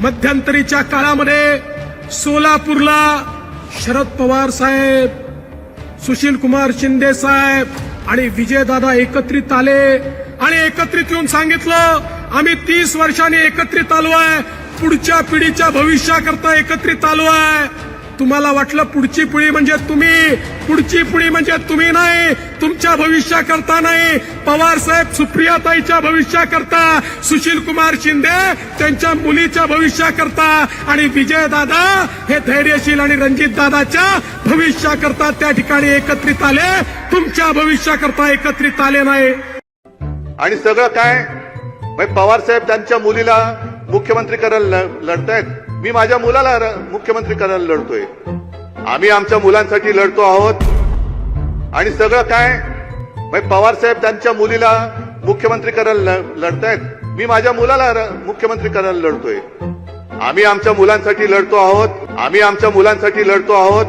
मध्यंतरीच्या काळामध्ये सोलापूरला शरद पवार साहेब सुशील कुमार शिंदे साहेब आणि विजयदादा एकत्रित आले आणि एकत्रित येऊन सांगितलं आम्ही तीस वर्षांनी एकत्रित आलो आहे पुढच्या पिढीच्या भविष्याकरता एकत्रित आलो आहे. तुम्हाला वाटलं पुढची पिढी म्हणजे तुम्ही पुढची पिढी म्हणजे तुम्ही नाही तुमच्या भविष्याकरता नाही. पवार साहेब सुप्रियाताईच्या भविष्याकरता सुशील कुमार शिंदे त्यांच्या मुलीच्या भविष्याकरता आणि विजयदादा हे धैर्यशील आणि रणजित दादाच्या भविष्याकरता त्या ठिकाणी एकत्रित आले. तुमच्या भविष्याकरता एकत्रित आले नाही. आणि सगळं काय? पवार साहेब त्यांच्या मुलीला मुख्यमंत्री करायला लढतायत. मी माझ्या मुलाला र- मुख्यमंत्री करायला लढतोय. आम्ही आमच्या मुलांसाठी लढतो आहोत. आणि सगळं काय? पवार साहेब त्यांच्या मुलीला मुख्यमंत्री करायला ल- लढतायत. मी माझ्या मुलाला र- मुख्यमंत्री करायला लढतोय. आम्ही आमच्या मुलांसाठी लढतो आहोत. आम्ही आमच्या मुलांसाठी लढतो आहोत.